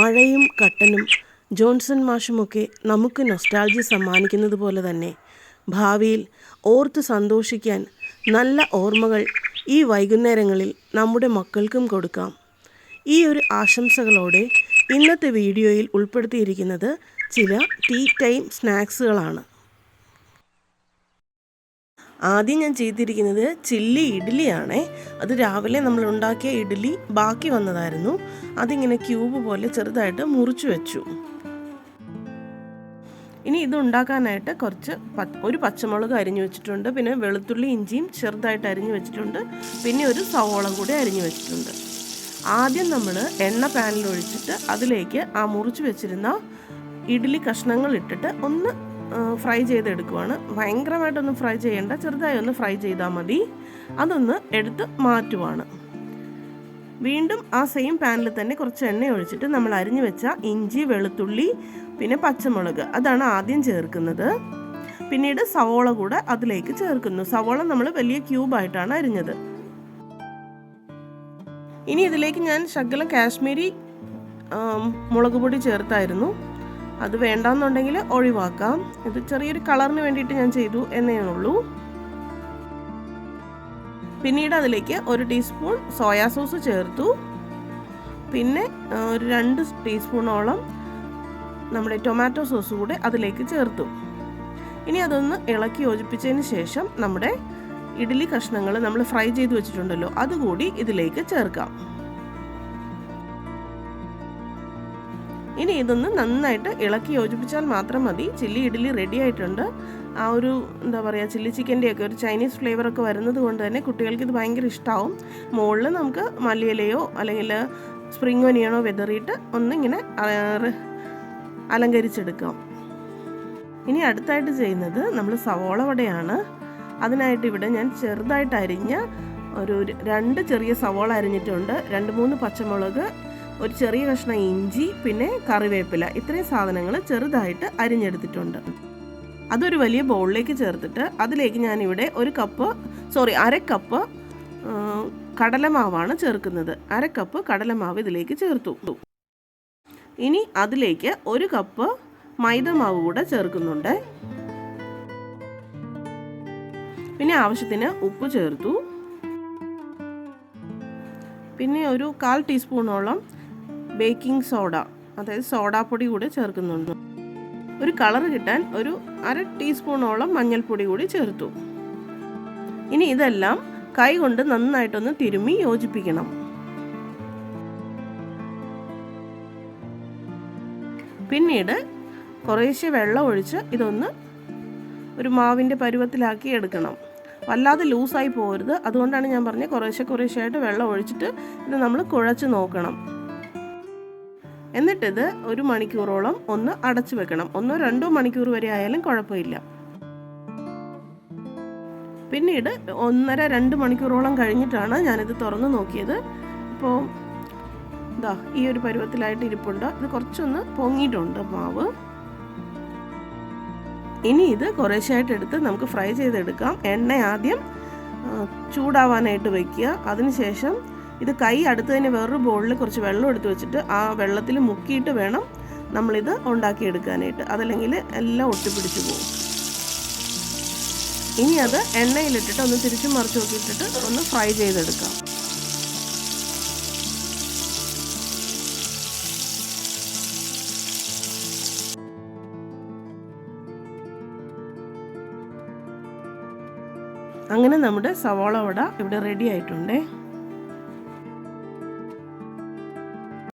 മഴയും കട്ടനും ജോൺസൺ മാഷുമൊക്കെ നമുക്ക് നൊസ്റ്റാൾജി സമ്മാനിക്കുന്നത് പോലെ തന്നെ ഭാവിയിൽ ഓർത്ത് സന്തോഷിക്കാൻ നല്ല ഓർമ്മകൾ ഈ വൈകുന്നേരങ്ങളിൽ നമ്മുടെ മക്കൾക്കും കൊടുക്കാം. ഈ ഒരു ആശംസകളോടെ ഇന്നത്തെ വീഡിയോയിൽ ഉൾപ്പെടുത്തിയിരിക്കുന്നത് ചില ടീ ടൈം സ്നാക്സുകളാണ്. ആദ്യം ഞാൻ ചെയ്തിരിക്കുന്നത് ചില്ലി ഇഡ്ഡലിയാണ്. അത് രാവിലെ നമ്മൾ ഉണ്ടാക്കിയ ഇഡ്ഡലി ബാക്കി വന്നതായിരുന്നു. അതിങ്ങനെ ക്യൂബ് പോലെ ചെറുതായിട്ട് മുറിച്ചു വെച്ചു. ഇനി ഇത് ഉണ്ടാക്കാനായിട്ട് കുറച്ച് ഒരു പച്ചമുളക് അരിഞ്ഞു വെച്ചിട്ടുണ്ട്. പിന്നെ വെളുത്തുള്ളി ഇഞ്ചിയും ചെറുതായിട്ട് അരിഞ്ഞു വെച്ചിട്ടുണ്ട്. പിന്നെ ഒരു സവോള കൂടി അരിഞ്ഞു വെച്ചിട്ടുണ്ട്. ആദ്യം നമ്മൾ എണ്ണ പാനിൽ ഒഴിച്ചിട്ട് അതിലേക്ക് ആ മുറിച്ച് വെച്ചിരുന്ന ഇഡ്ഡലി കഷ്ണങ്ങൾ ഇട്ടിട്ട് ഒന്ന് ഫ്രൈ ചെയ്തെടുക്കുവാണ്. ഭയങ്കരമായിട്ടൊന്നും ഫ്രൈ ചെയ്യേണ്ട. ചെറുതായി ഒന്ന് ഫ്രൈ ചെയ്താൽ മതി. അതൊന്ന് എടുത്ത് മാറ്റുവാണ്. വീണ്ടും ആ സെയിം പാനിൽ തന്നെ കുറച്ച് എണ്ണ ഒഴിച്ചിട്ട് നമ്മൾ അരിഞ്ഞു വെച്ച ഇഞ്ചി വെളുത്തുള്ളി പിന്നെ പച്ചമുളക്. അതാണ് ആദ്യം ചേർക്കുന്നത്. പിന്നീട് സവോള കൂടെ അതിലേക്ക് ചേർക്കുന്നു. സവോള നമ്മൾ വലിയ ക്യൂബായിട്ടാണ് അരിഞ്ഞത്. ഇനി ഇതിലേക്ക് ഞാൻ ശകലം കാശ്മീരി മുളക് പൊടി ചേർത്തായിരുന്നു. അത് വേണ്ടാന്നുണ്ടെങ്കിൽ ഒഴിവാക്കാം. ഇത് ചെറിയൊരു കളറിന് വേണ്ടിയിട്ട് ഞാൻ ചെയ്തു എന്നേ ഉള്ളൂ. പിന്നീട് അതിലേക്ക് ഒരു ടീസ്പൂൺ സോയാ സോസ് ചേർത്തു. പിന്നെ ഒരു രണ്ട് ടീസ്പൂണോളം നമ്മുടെ ടൊമാറ്റോ സോസ് കൂടെ അതിലേക്ക് ചേർത്തു. ഇനി അതൊന്ന് ഇളക്കി യോജിപ്പിച്ചതിന് ശേഷം നമ്മുടെ ഇഡ്ഡലി കഷ്ണങ്ങൾ നമ്മൾ ഫ്രൈ ചെയ്ത് വെച്ചിട്ടുണ്ടല്ലോ അതുകൂടി ഇതിലേക്ക് ചേർക്കാം. ഇനി ഇതൊന്ന് നന്നായിട്ട് ഇളക്കി യോജിപ്പിച്ചാൽ മാത്രം മതി. ചില്ലി ഇഡ്ഡലി റെഡി ആയിട്ടുണ്ട്. ആ ഒരു എന്താ പറയുക ചില്ലി ചിക്കന്റെയൊക്കെ ഒരു ചൈനീസ് ഫ്ലേവറൊക്കെ വരുന്നത് കൊണ്ട് തന്നെ കുട്ടികൾക്ക് ഇത് ഭയങ്കര ഇഷ്ടമാവും മുകളിൽ നമുക്ക് മല്ലിയിലയോ അല്ലെങ്കിൽ സ്പ്രിംഗ് ഒനിയണോ വെതറിയിട്ട് ഒന്നിങ്ങനെ അലങ്കരിച്ചെടുക്കാം. ഇനി അടുത്തായിട്ട് ചെയ്യുന്നത് നമ്മൾ സവോള വടയാണ്. അതിനായിട്ട് ഇവിടെ ഞാൻ ചെറുതായിട്ട് അരിഞ്ഞ ഒരു രണ്ട് ചെറിയ സവോള അരിഞ്ഞിട്ടുണ്ട്. രണ്ട് മൂന്ന് പച്ചമുളക് ഒരു ചെറിയ കഷ്ണം ഇഞ്ചി പിന്നെ കറിവേപ്പില. ഇത്രയും സാധനങ്ങൾ ചെറുതായിട്ട് അരിഞ്ഞെടുത്തിട്ടുണ്ട്. അതൊരു വലിയ ബൗളിലേക്ക് ചേർത്തിട്ട് അതിലേക്ക് ഞാനിവിടെ ഒരു കപ്പ് സോറി അര കപ്പ് കടലമാവാണ് ചേർക്കുന്നത്. അര കപ്പ് കടലമാവ് ഇതിലേക്ക് ചേർത്തു. ഇനി അതിലേക്ക് ഒരു കപ്പ് മൈദമാവ് കൂടെ ചേർക്കുന്നുണ്ട്. പിന്നെ ആവശ്യത്തിന് ഉപ്പ് ചേർത്തു. പിന്നെ ഒരു കാൽ ടീസ്പൂണോളം ബേക്കിംഗ് സോഡ അതായത് സോഡാപ്പൊടി കൂടി ചേർക്കുന്നുണ്ട്. ഒരു കളർ കിട്ടാൻ ഒരു അര ടീസ്പൂണോളം മഞ്ഞൾപ്പൊടി കൂടി ചേർത്തു. ഇനി ഇതെല്ലാം കൈ കൊണ്ട് നന്നായിട്ടൊന്ന് തിരുമ്മി യോജിപ്പിക്കണം. പിന്നീട് കുറേശ്ശെ വെള്ളം ഒഴിച്ച് ഇതൊന്ന് ഒരു മാവിന്റെ പരുവത്തിലാക്കി എടുക്കണം. വല്ലാതെ ലൂസായി പോകരുത്. അതുകൊണ്ടാണ് ഞാൻ പറഞ്ഞത് കുറേശ്ശെ കുറേശ്ശെ ആയിട്ട് വെള്ളം ഒഴിച്ചിട്ട് ഇത് നമ്മൾ കുഴച്ച് നോക്കണം. എന്നിട്ടിത് ഒരു മണിക്കൂറോളം ഒന്ന് അടച്ചു വെക്കണം. ഒന്നോ രണ്ടോ മണിക്കൂർ വരെ ആയാലും കുഴപ്പമില്ല. പിന്നീട് ഒന്നര രണ്ട് മണിക്കൂറോളം കഴിഞ്ഞിട്ടാണ് ഞാനിത് തുറന്ന് നോക്കിയത്. അപ്പോൾ ഇതാ ഈ ഒരു പരുവത്തിലായിട്ട് ഇരിപ്പുണ്ട്. ഇത് കുറച്ചൊന്ന് പൊങ്ങിയിട്ടുണ്ട് മാവ്. ഇനി ഇത് കുറേശ്ശായിട്ട് എടുത്ത് നമുക്ക് ഫ്രൈ ചെയ്തെടുക്കാം. എണ്ണ ആദ്യം ചൂടാവാനായിട്ട് വയ്ക്കുക അതിനുശേഷം ഇത് കൈ അടുത്ത് തന്നെ വേറൊരു ബോളിൽ കുറച്ച് വെള്ളം എടുത്ത് വെച്ചിട്ട് ആ വെള്ളത്തിൽ മുക്കിയിട്ട് വേണം നമ്മളിത് ഉണ്ടാക്കിയെടുക്കാനായിട്ട്. അതല്ലെങ്കിൽ എല്ലാം ഒട്ടിപ്പിടിച്ച് പോകും. ഇനി അത് എണ്ണയിലിട്ടിട്ട് ഒന്ന് തിരിച്ചു മറിച്ച് നോക്കിയിട്ടിട്ട് ഒന്ന് ഫ്രൈ ചെയ്തെടുക്കാം. അങ്ങനെ നമ്മുടെ സവാള വട ഇവിടെ റെഡി ആയിട്ടുണ്ടേ.